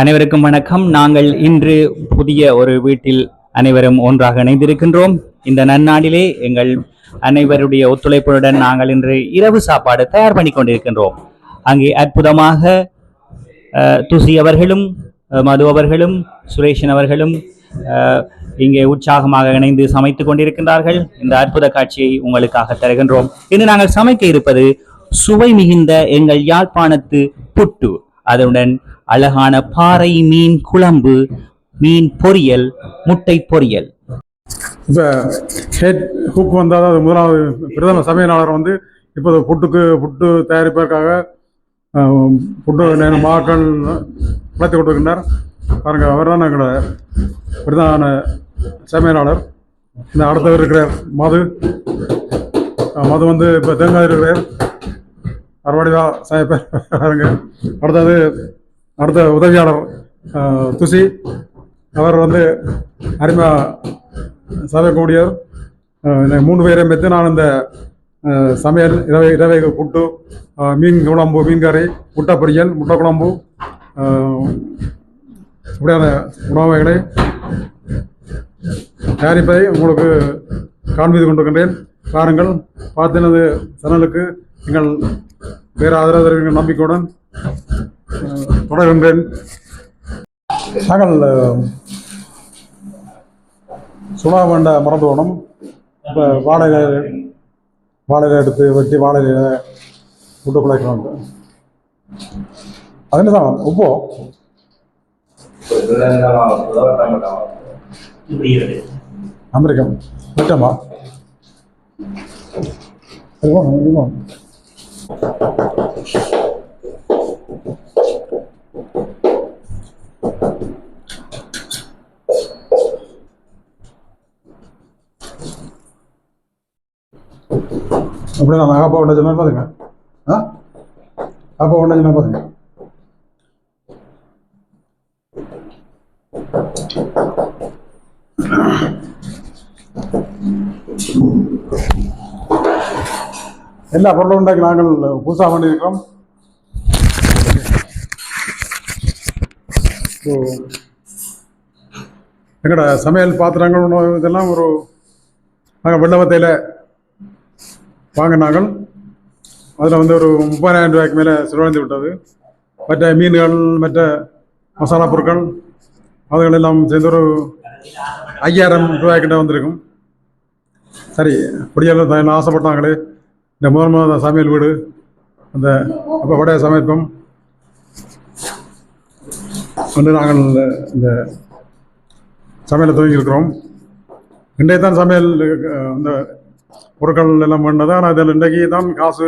அனைவருக்கும் வணக்கம். நாங்கள் இன்று புதிய ஒரு வீட்டில் அனைவரும் ஒன்றாக இணைந்திருக்கின்றோம். இந்த நன்னாளிலே எங்கள் அனைவருடைய ஒத்துழைப்புடன் நாங்கள் இன்று இரவு சாப்பாடு தயார் பண்ணி கொண்டிருக்கின்றோம். அங்கே அற்புதமாக துசி அவர்களும் மது அவர்களும் சுரேஷன் அவர்களும் இங்கே உற்சாகமாக இணைந்து சமைத்துக் கொண்டிருக்கின்றார்கள். இந்த அற்புத காட்சியை உங்களுக்காக தருகின்றோம். இன்று நாங்கள் சமைக்க இருப்பது சுவை மிகுந்த எங்கள் யாழ்ப்பாணத்து புட்டு. அதனுடன் அழகான பாறை மீன் குழம்பு மீன் பொரியல் முட்டை பொரியல். இப்போ ஹெட் குக் முதலாவது பிரதம சமையலாளர் வந்து இப்போது புட்டுக்கு புட்டு தயாரிப்பதற்காக புட்டு நேரம் மாக்கள் வளர்த்து கொண்டிருக்கின்றார். பாருங்கள் அவர் தான் எங்களோட பிரதான சமையலாளர். இந்த அடுத்தவர் இருக்கிற மது. மது வந்து இப்போ தேங்காய் இருக்கிறார். மறுபடியும் பாருங்க அடுத்தது அடுத்த உதவியாளர் துசி. அவர் வந்து அருமையா சமைக்கக்கூடியவர் அஹ் இந்த மூணு பேரையும் பெற்று நான் இந்த சமையல் இரவை இரவை புட்டு மீன் குழம்பு மீன் கறி முட்டை பொரியல் முட்டை குழம்பு இப்படியான உணவுகளை தயாரிப்பதை உங்களுக்கு காண்பித்து கொண்டிருக்கின்றேன். பாருங்கள் பார்த்து எனது சேனலுக்கு எங்கள் பேர ஆதரவு தருவீர்கள் நம்பிக்கையுடன் தொடர்கின்றேன். நாங்கள் சுடா வேண்ட மறந்து போனோம் இப்போ வாழை இலை வாழை இலை எடுத்து வெட்டி வாழை இலை விட்டு குழைக்கிறோம் அதில் தான் உப்போ அமெரிக்கம் விட்டமா அதுவும் இதுவும் அப்படி நான் அப்பா ஒன்று சொன்னா பாருங்க ஆ அப்பா ஒன்று சொன்னா பாருங்க எல்லா பொருளும் நாங்கள் புதுசாக பண்ணியிருக்கிறோம் ஸோ எங்களோட சமையல் பாத்திரங்கள் உணவு இதெல்லாம் ஒரு நாங்கள் வெள்ளவத்தையில் வாங்கினாங்கள் அதில் வந்து ஒரு முப்பதாயிரம் ரூபாய்க்கு மேலே செலவழிந்து விட்டது மற்ற மீன்கள் மற்ற மசாலா பொருட்கள் அதுகள் எல்லாம் சேர்ந்து ஒரு ஐயாயிரம் ரூபாய்க்கிட்ட வந்திருக்கும் சரி பொடியெல்லாம் தான் என்ன ஆசைப்பட்டாங்களே இந்த முதல் முதல் சமையல் வீடு அந்த அப்போ வடைய சமைப்போம் வந்து நாங்கள் இந்த சமையலை துவங்கியிருக்கிறோம். இன்றைய தான் சமையல் இந்த பொருட்கள் எல்லாம் பண்ணது ஆனால் இதில் இன்றைக்கு தான் காசு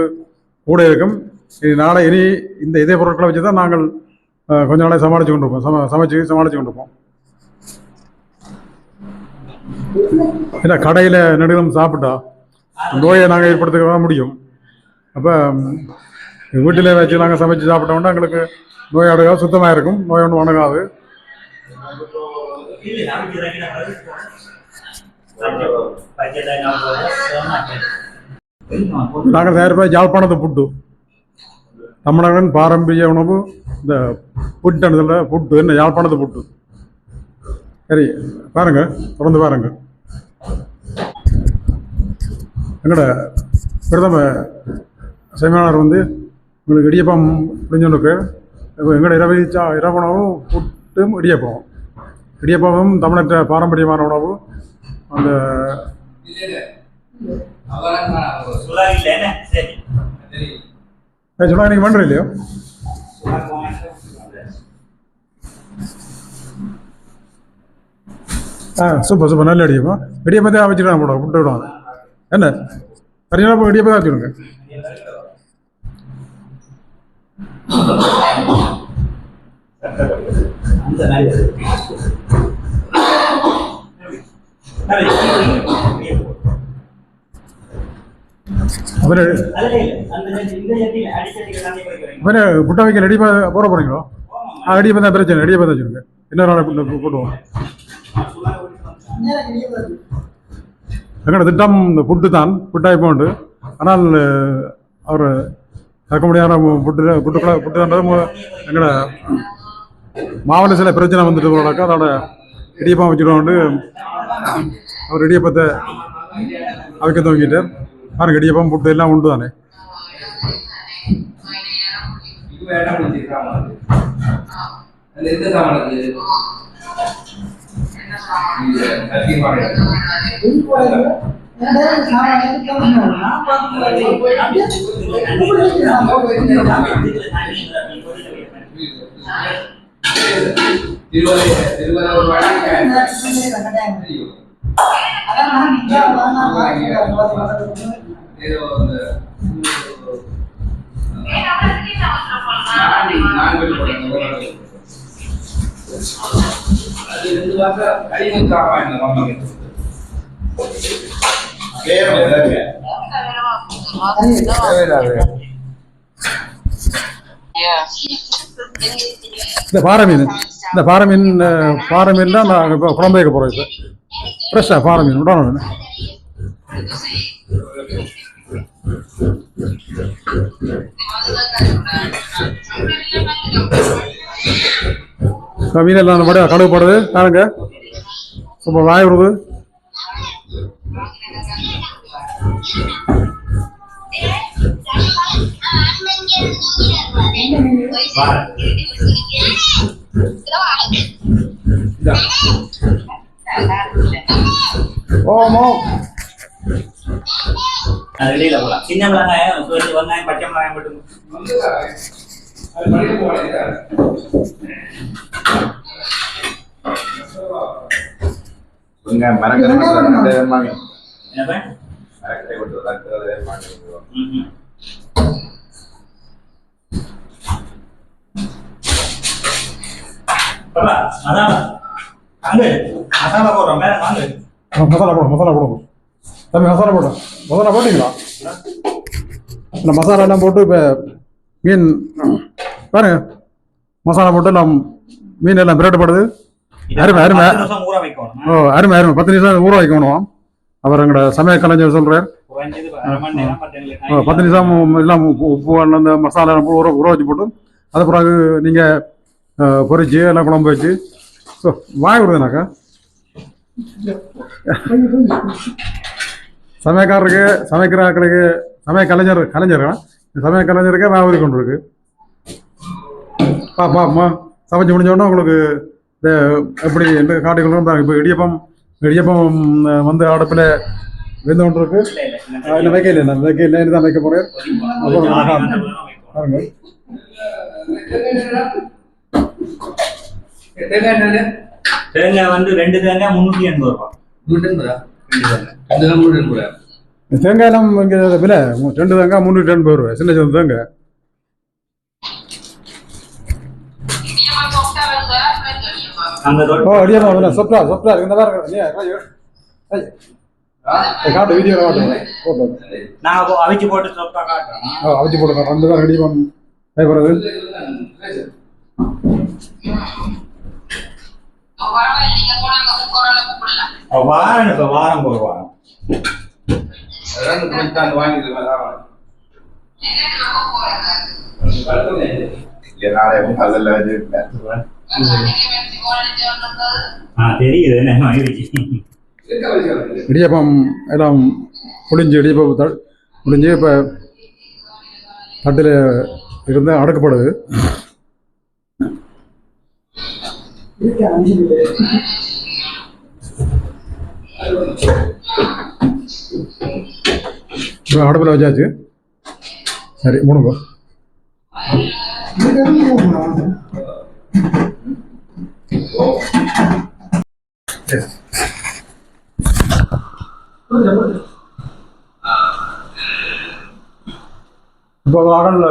கூட இருக்கும். இனி நாளை இனி இந்த இதே பொருட்களை வச்சு தான் நாங்கள் கொஞ்ச நாளை சமாளித்து கொண்டிருப்போம். சம சமைச்சு சமாளித்து கொண்டிருப்போம். இல்லை கடையில் நெடுகளும் சாப்பிட்டா நோயை நாங்கள் ஏற்படுத்திக்க முடியும். அப்போ வீட்டிலே வச்சு நாங்கள் சமைச்சு சாப்பிட்டோம்னா எங்களுக்கு நோய் சுத்தமாக இருக்கும். நோய் ஒன்றும் அணுகாது நாங்கள் தயாரிப்பாக யாழ்ப்பாணத்து புட்டு தமிழகன் பாரம்பரிய உணவு இந்த புட்டு புட்டு என்ன யாழ்ப்பாணத்து புட்டு சரி பாருங்கள் தொடர்ந்து பாருங்கள் எங்களோட பிரதம செமினார் வந்து உங்களுக்கு இடியப்பம் புரிஞ்சுருக்கு எங்களோட இரவு சா இரவு உணவு புட்டும் இடியப்பம். இடியப்பமும் தமிழற்ற பாரம்பரியமான உணவு. அந்த சொன்னா நீங்கள் பண்ணுற இல்லையோ? ஆ சூப்பர் சூப்பர். நல்ல இடியப்பம். இடியப்பத்தை நான் போடுவோம் விட்டு விடுவாங்க என்ன? சரியான இப்போ இடியப்பம் தான் வச்சுருங்க அப்புறம் புட்டா வைக்க ரெடி போட போறீங்களோ? ஆ இடியப்பம் பிரச்சனை இடியப்பம் தான் வச்சுருங்க இன்னொரு நாளை போட்டு போட்டுவோம் எங்களோட திட்டம் இந்த புட்டு தான். புட்டாய் போண்டு ஆனால் அவர் கற்க முடியாத புட்டு புட்டுக்குள்ள புட்டுன்றது எங்களோட மாவட்ட சில பிரச்சனை வந்துட்டு போனாக்கா அதோட இடியப்பம் வச்சுட்டு அவர் இடியப்பத்தை அவைக்க துவங்கிட்டு பாருங்க இடியப்பம் புட்டு எல்லாம் உண்டு தானே. எந்த இந்த அரிசி மாடு. திருவள்ளுவர் திருவள்ளுவர் இந்த பாறை மீன் இந்த பாறை மீன் பாறை மீன் தான் நான் இப்போ குழம்பு வைக்க போகிறோம் இப்போ. ஃப்ரெஷ்ஷாக பாறை மீன் விடணும் இந்த மீன் எல்லாம் நம்ம கடுகு போடுறது. பாருங்க. ரொம்ப வாய் விடுது. ஓமோ. வெளியில போலாம். சின்ன மிளகாயம் வெங்காயம் பச்சை மிளகாயம் மட்டும் மசாலா போடுறோம் மேல வாங்க. மசாலா போடும் மசாலா போடும் தம்பி மசாலா போடும் மசாலா போட்டீங்களா இந்த மசாலா எல்லாம் போட்டு இப்போ மீன் பாருங்க மசாலா போட்டு எல்லாம் மீன் எல்லாம் பிரட்டப்படுது அருமை, அருமை. ஓ அருமை அருமை. பத்து நிமிஷம் ஊற வைக்கணும். அவர் எங்களோட சமையல் கலைஞர் நேரம் பத்து நிமிஷம். எல்லாம் உப்பு அந்த மசாலா ஊற ஊற வச்சு போட்டு அது பிறகு நீங்கள் பொரிச்சு எல்லாம் குழம்பு வச்சு ஸோ வாய் விடுதுனாக்கா சமயக்காரருக்கு சமைக்கிற ஆட்களுக்கு சமய கலைஞர் கலைஞர்களா சமய கலைஞருக்கே வாய் கொண்டு இருக்கு பா பாப்பா சமைச்சு முடிஞ்ச உடனே உங்களுக்கு இந்த எப்படி என்று காட்டிக்கொண்டு இப்போ இடியப்பம் இடியப்பம் வந்து அடுப்பில் வெந்து கொண்டு இருக்கு இல்ல, வைக்கல நான் வைக்கல தான் வைக்க வைக்கணும். பாருங்க தேங்காய் வந்து ரெண்டு தேங்காய் முன்னூத்தி எண்பது ரெண்டு தேங்காய். எல்லாம் இங்கே விலை ரெண்டு தேங்காய் முந்நூற்றி எண்பது ரூபாய் சின்ன சின்ன தேங்காய் ஓ அடியா சொப்டா சொப்டா இந்த மாதிரி இருக்கு. காட்டு வீடியோ காட்டு. போட்டு இப்போ அவிச்சு போட்டு சொப்பா காட்டுறோம் ஆ, அவிச்சு போடுங்க ரெண்டு பேரும் இடியப்பம் கைப்படுறது வாரம் இப்ப வாரம் ஒரு வாரம் ரெண்டு குவிண்டால் தெரியுது. இடியப்பம் எல்லாம் முடிஞ்சு இடியப்பம் த புளிஞ்சு இப்போ தட்டில் இருந்து அடக்கப்படுது. இப்போ அடுப்பில் வச்சாச்சு. சரி முடுங்க. இப்போ நாங்கள்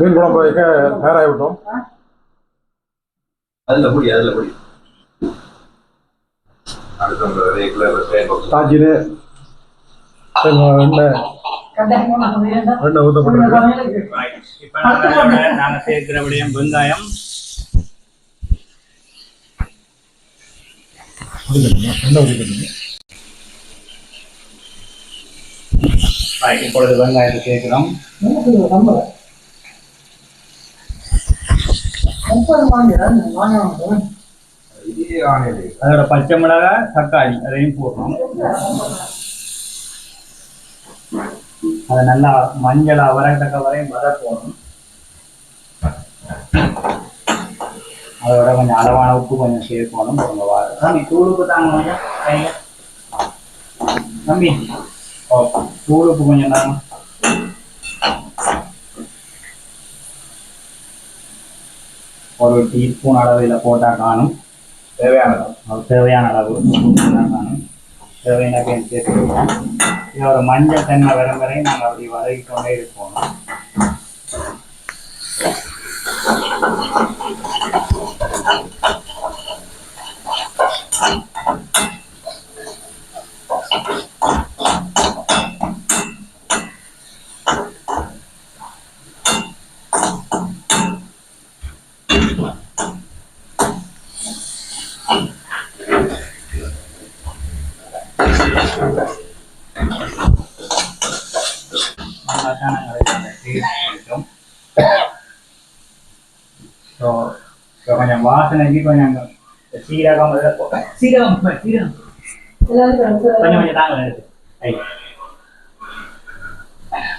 மீன் குழம்பு வைக்க தயாராகி விட்டோம். அதில் புடி அதில் புடி. காய்ச்சியில் எண்ணெய் ஊற்றப்பட்டிருக்கு இப்ப நாங்க நாங்க சேர்க்கிற விடயம் வெங்காயம். இப்பொழுது வெங்காயத்தை ஆனது அதோட பச்சை மிளகாய் தக்காளி அதையும் போடுறோம் அதை நல்லா மஞ்சளா வரத்தக்க வரையும் வதக்கணும். அதோட கொஞ்சம் அளவான உப்பு கொஞ்சம் சேர்க்கணும். உங்க வார தம்பி தூள் உப்பு தாங்க கொஞ்சம். தம்பி ஓ தூள் உப்பு கொஞ்சம் தாங்க. ஒரு டீஸ்பூன் அளவில் போட்டால் காணும். தேவையானது அது தேவையான அளவு. நான் தேவையான பேர் ஒரு மஞ்சள் தன்மை வரும் வரை நாங்கள் அப்படி வதக்கி கொண்டே இருப்போம் நல்லா தான் நாங்கள் அதை டேஸ்ட் பண்ணிட்டோம் ஸோ இப்போ கொஞ்சம் வாசனைக்கு கொஞ்சம் சீரகம் இதெல்லாம் போ- சீரகம் போ- சீரகம் கொஞ்சம் கொஞ்சம் தாங்க எடுத்து ஐ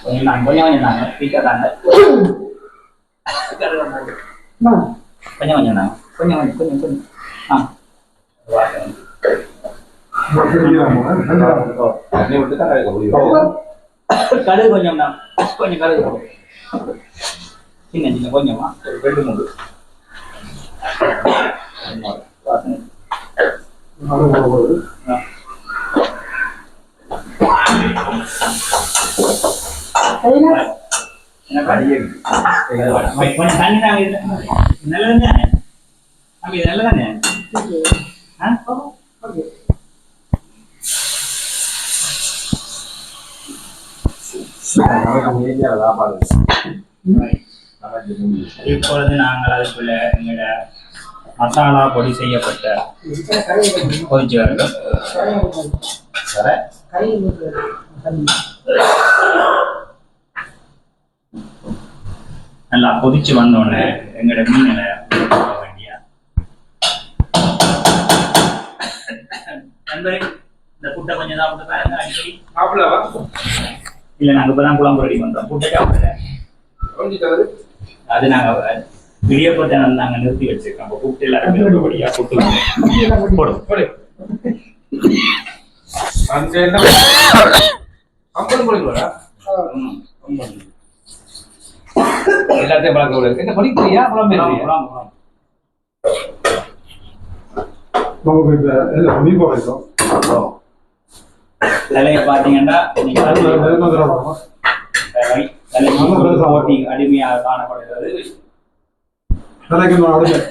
கொஞ்சம் தாங்க கொஞ்சம் கொஞ்சம் தாங்க ஸ்பீக்கர் தாங்க கொஞ்சம் கொஞ்சம் தாங்க கொஞ்சம் கொஞ்சம் கொஞ்சம் கொஞ்சம் ஆ வாசனை ஓ தண்ணி விட்டு தான் கலக்க முடியும் கடுகு கொஞ்சம் தான் கொஞ்சம் கடுகு போடு. சின்ன சின்ன கொஞ்சமா ஒரு ரெண்டு மூணு வாசனை. தம்பி நல்லதானே இப்பொழுது நாங்கள் அதுக்குள்ள எங்களோட மசாலா பொடி செய்யப்பட்ட வர. நல்லா கொதிச்சு வந்தோடனே எங்களோட போட வேண்டிய? நண்பரே இந்த புட்டை கொஞ்சம் சாப்பிட்டு பாருங்க அடிக்கடி. மாப்பிள்ளவா? இல்லை நாங்கள் இப்போ தான் குழம்பு ரெடி பண்ணுறோம் புட்டை கொஞ்சிட்டாரு அது நாங்க இடியப்பத்தை நாங்க நிறுத்தி வச்சிருக்கோம். கூப்பிட்டு எல்லாரும் கூப்பிட்டு போடும் ம். எல்லாத்தையும் பழக்க கூடாது என்ன படிக்கிறியா? பழம் தலையை பாத்தீங்கன்னா நீங்க அடிமையாக காணப்படுகிறது. அடுத்து.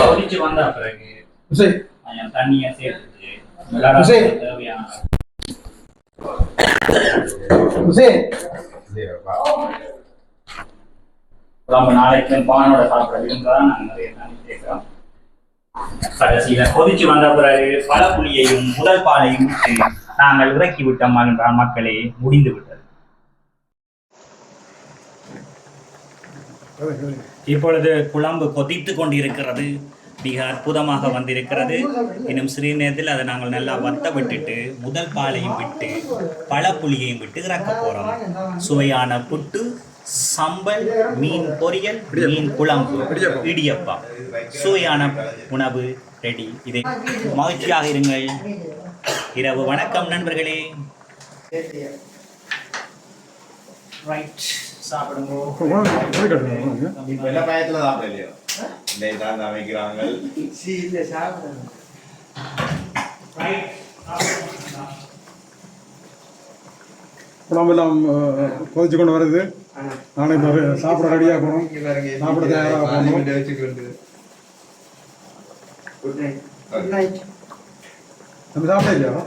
கொதிச்சு வந்த பிறகு தண்ணியை. தேவையான விஜய் நம்ம நாளைக்கு பானோட சாப்பிட விரும்புதான் நாங்கள் நிறைய தண்ணி சேர்க்கிறோம் கடைசியில கொதிச்சு வந்த பிறகு பழப்புளியையும் முதல் பாலையும் நாங்கள் இறக்கி விட்டோம் மக்களே முடிந்து விட்டது இப்பொழுது குழம்பு கொதித்து கொண்டிருக்கிறது. மிக அற்புதமாக வந்திருக்கிறது. இன்னும் சிறிது நேரத்தில் அதை நாங்கள் நல்லா வத்த விட்டுட்டு முதல் பாலையும் விட்டு பழப்புளியையும் விட்டு இறக்க போறோம். சுவையான புட்டு சம்பல் மீன் பொரியல் மீன் குழம்பு இடியப்பா சுவையான உணவு ரெடி இதை மகிழ்ச்சியாக இருங்கள். இரவு வணக்கம் நண்பர்களே. ரைட் சாப்பிடுங்க. பயத்துல சாப்பிடலையோ? இன்னைக்கு தான் சமைக்கிறாங்க ரைட் குழம்பெல்லாம் கொதிச்சு கொண்டு வருது நாளைக்கு இப்போ சாப்பிட ரெடியாக போகணும் சாப்பிட தயாராக போகணும் நம்ம சாப்பிட இல்லையா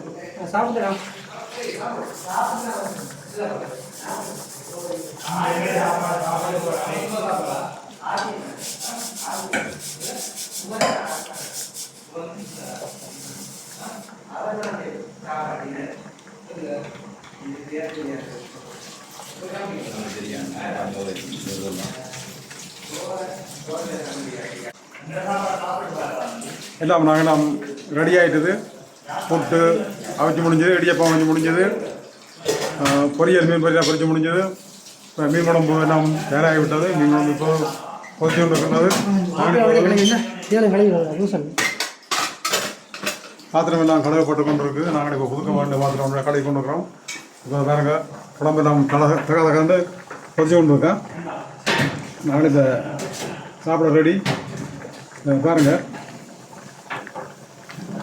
எல்லாம் நாங்கள் ரெடி ஆகிட்டது புட்டு அவிச்சு முடிஞ்சது இடியப்பம் அவிச்சு முடிஞ்சது. பொரியல் மீன் பொரியல் பொரிச்சு முடிஞ்சது. இப்போ மீன் குழம்பு எல்லாம் தயாராகி விட்டது மீன் குழம்பு இப்போ கொண்டு இருக்கிறது பாத்திரம் எல்லாம் கழுவப்பட்டு கொண்டு இருக்குது நாங்கள் இப்போ புதுக்க வேண்டிய பாத்திரம் ஒன்று கழுவி கொண்டு இருக்கிறோம் இப்போ பாருங்க குழம்பு எல்லாம் கலக தக தகண்டு கொதிச்சு கொண்டு இருக்கேன் நாங்கள் இதை சாப்பிட ரெடி பாருங்க.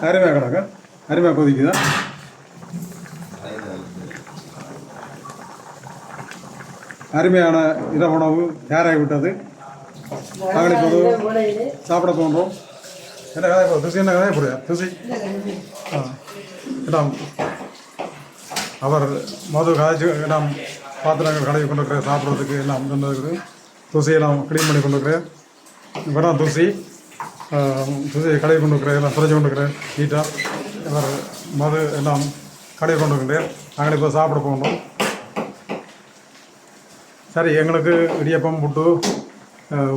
அருமையாக கிடக்கு. அருமையாக கொதிக்குதா. அருமையான இரவு உணவு தயாராகி நாங்கள் இப்போது சாப்பிட போன்றோம். என்ன கதை இப்போ? துசி என்ன கதை புரியா துசி இடம். அவர் மது காய்ச்சி எல்லாம் பாத்திரங்கள் கழுவி கொண்டு இருக்கிற சாப்பிட்றதுக்கு எல்லாம் இருக்குது துசியெல்லாம் க்ளீன் பண்ணி கொண்டு இருக்கிறேன் இவரான் துசி துசியை கழுவி கொண்டு இருக்கிறேன் எல்லாம் துறைச்சி கொண்டு இருக்கிறேன் நீட்டாக இவர் மது எல்லாம் கழுவி கொண்டு இருக்கிறேன் நாங்கள் இப்போ சாப்பிட போகணும் சரி எங்களுக்கு இடியப்பம் புட்டு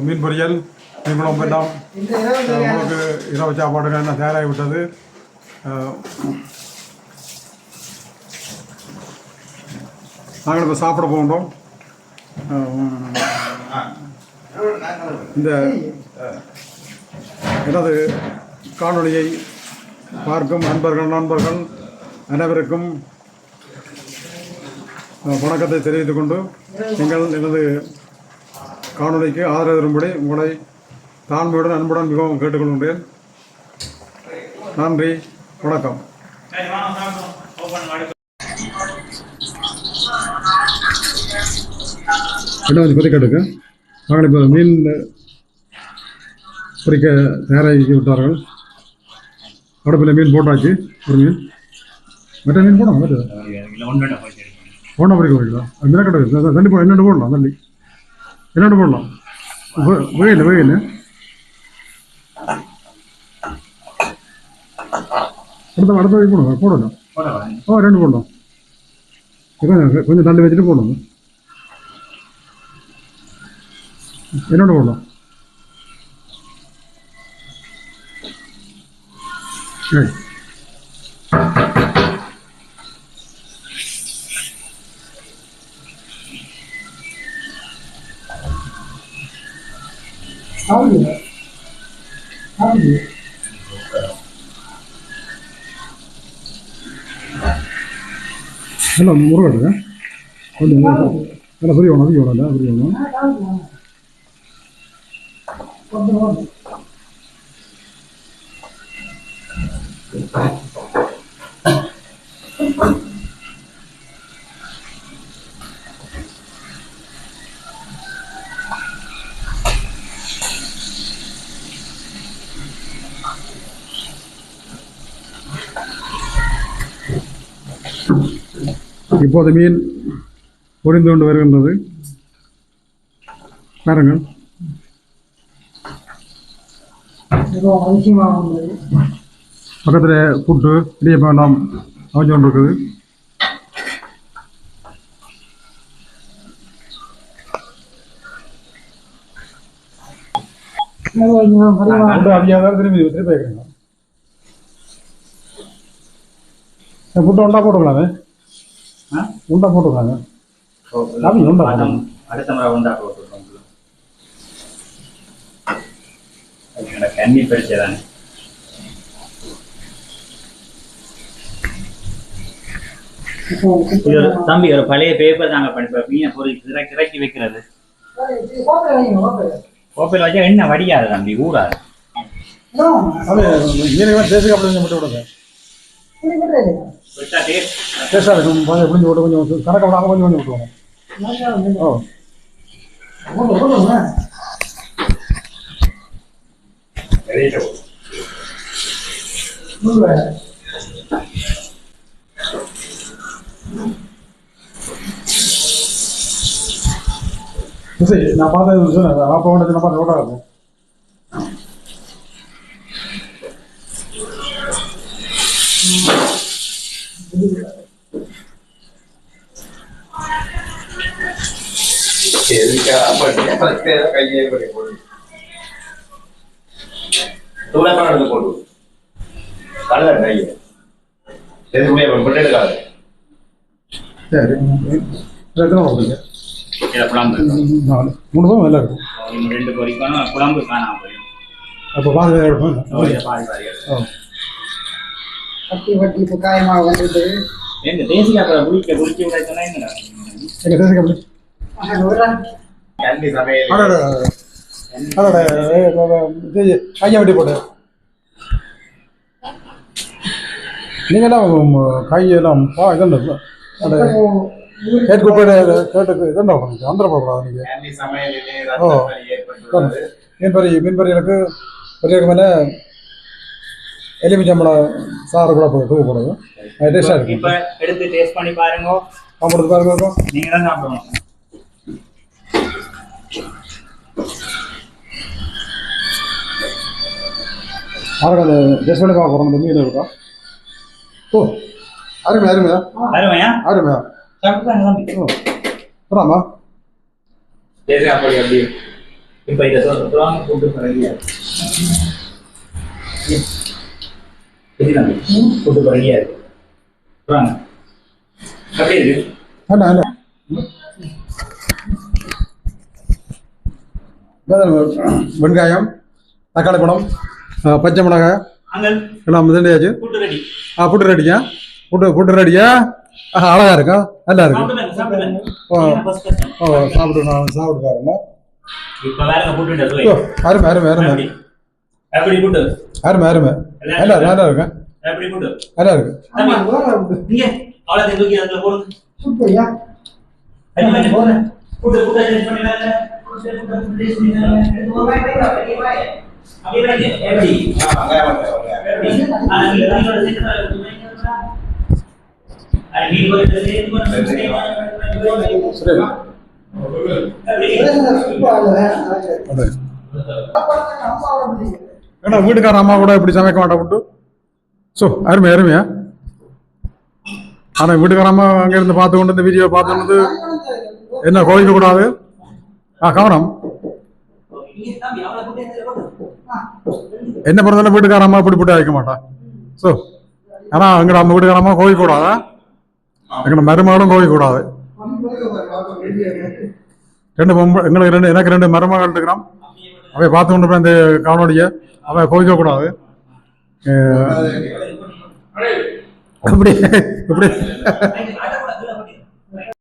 மீன் பொரியல் மீன் குழம்பு எல்லாம் உங்களுக்கு இரவு சாப்பாடுகள் எல்லாம் தயாராகி விட்டது? நாங்கள் இப்போ சாப்பிட போகின்றோம். இந்த எனது காணொளியை பார்க்கும் நண்பர்கள் நண்பர்கள் அனைவருக்கும் வணக்கத்தை தெரிவித்துக் கொண்டு நீங்கள் எனது காணொளிக்கு ஆதரவு தரும்படி உங்களை தாழ்மையுடன் அன்புடன் மிகவும் கேட்டுக்கொள்கின்றேன். நன்றி வணக்கம். கொஞ்சம் கொதிக்கட்டுங்க நாங்கள் இப்போ மீன் பொரிக்க தயாராகி விட்டார்கள். அடுப்பில் மீன் போட்டாச்சு ஒரு மீன். மற்ற மீன் போடணும்? மற்ற போனா பொரிக்க வைக்கலாம் அது மினக்கட்டை தண்ணி போ என்னென்னு போடலாம் தண்ணி என்னென்னு போடலாம் வெயில் வெயில் அடுத்த அடுத்த வரைக்கும் போடணும் போடணும் ஓ ரெண்டு போடணும் கொஞ்சம் கொஞ்சம் தள்ளி வச்சுட்டு போடணும் என்னோட போடலாம் சரி என்ன முருகட்டுங்க கொஞ்சம் நல்லா புரிய வேணும் அதிகம் வேணும் புரிய வேணும் இப்போது மீன் பொரிந்து கொண்டு வருகின்றது. பாருங்கள். பக்கத்தில் புட்டு இடியப்பம் எல்லாம் அமைச்சு கொண்டு இருக்குது புட்டு உண்டா போட்டுக்கலாமே? உண்டா போட்டுக்கலாம். அடுத்த முறை உண்டா போட்டுருக்கோம் கண்ணி பரிச்சை தானே. இது ஒரு தம்பி ஒரு பழைய பேப்பர் தாங்க மீனை பொறி இறக்கி இறக்கி வைக்கிறது. கோப்பையில் வச்சா என்ன வடியாது தம்பி? ஊடாது. அது மீனவன் தேசிக்கு அப்படி கொஞ்சம் மட்டும் விடுங்க. டேஸ்டாக இருக்கும் கொஞ்சம் புளிஞ்சு விட்டு கொஞ்சம் கணக்க விடாமல் கொஞ்சம் கொஞ்சம் விட்டுருவாங்க ஓ. சரி நான் பார்த்தது சொன்னேன் அப்போ வந்து பார்த்து ஓட்டாது இருக்கும் எதுவுமே பண்ணி எடுக்காது சரி இது எத்தனை கொடுக்குங்க இதை குழம்பு நாலு மூணு தான் நல்லா இருக்கும். ரெண்டு பொரிக்கணும் குழம்பு காணாம போயிடும் அப்போ பாதி பாதி ஆ. வட்டி இப்போ காயமாக வந்துட்டு எங்க தேசிய அப்புறம் குளிக்க குளிக்க விட சொன்னா என்னடா தேசிக்க அப்படி கண்டி சமையல் அடடா அடடா இது கையை வெட்டி போட்டு நீங்களாம் கையெல்லாம் பா இதெல்லாம் அந்த கேட்டு கூப்பிட்டு கேட்டுக்கு இதெல்லாம் பண்ணுங்க ஆந்திரப்படக்கூடாது நீங்கள் கண்டி சமையலிலே ஓ. ரத்தப்பலி ஏற்பட்டுள்ளது மீன்பறி மீன்பறிகளுக்கு பெரியக்கு மேலே எலுமிச்சம்பழம் சாறு கூட போட்டு தூக்க போடுது டேஸ்டாக இருக்கு இப்ப எடுத்து டேஸ்ட் பண்ணி பாருங்க சாப்பிடுறது பாருங்க இருக்கும் நீங்க தான் சாப்பிடணும் யாருக்கு அந்த டெஸ்ட் பண்ணி பார்க்க போகிறோம் அந்த மீன் இருக்கா ஓ அருமை அருமையா அருமையா அருமையா சாப்பிட்டு தம்பி ஓ போடாமா தேசிய அப்படி அப்படி இப்ப இதை பழகியா இருக்கு இருக்கு என்ன என்ன வெங்காயம் தக்காளி பழம் பச்சை மிளகாய் எல்லாம் முதலியாச்சு கூட்டு ரெடி ஆ புட்டு ரெடியா புட்டு புட்டு ரெடியா அழகா இருக்கா நல்லா இருக்கு ஓ. ஓ சாப்பிட்டு நான் சாப்பிட்டு பாருங்க அருமை அருமை அருமை அருமை அருமை நல்லா நல்லா கூட்டு நல்லா இருக்கு சூப்பர்யா அடி ஏன்னா வீட்டுக்கார அம்மா கூட இப்படி சமைக்க மாட்டா புட்டு ஸோ அருமை அருமையா? ஆனால் வீட்டுக்கார அம்மா அங்கேருந்து பார்த்து கொண்டு இந்த வீடியோ பார்த்து கொண்டு என்ன கோவிக்க கூடாது? ஆ கவனம். என்ன பொறுத்தவரை வீட்டுக்கார அம்மா இப்படி போட்டு வைக்க மாட்டா? ஸோ ஆனால் எங்களோட அம்மா வீட்டுக்கார அம்மா கோவிக்க கூடாதா? எங்களோட மருமகளும் கோவிக்க கூடாது. ரெண்டு பொம்பளை எங்களுக்கு ரெண்டு எனக்கு ரெண்டு மருமகள் இருக்கிறோம் அவை பார்த்து கொண்டு போய் இந்த காணொலியை அவை கோவிக்க கூடாது. அஹ், இப்படி இப்படி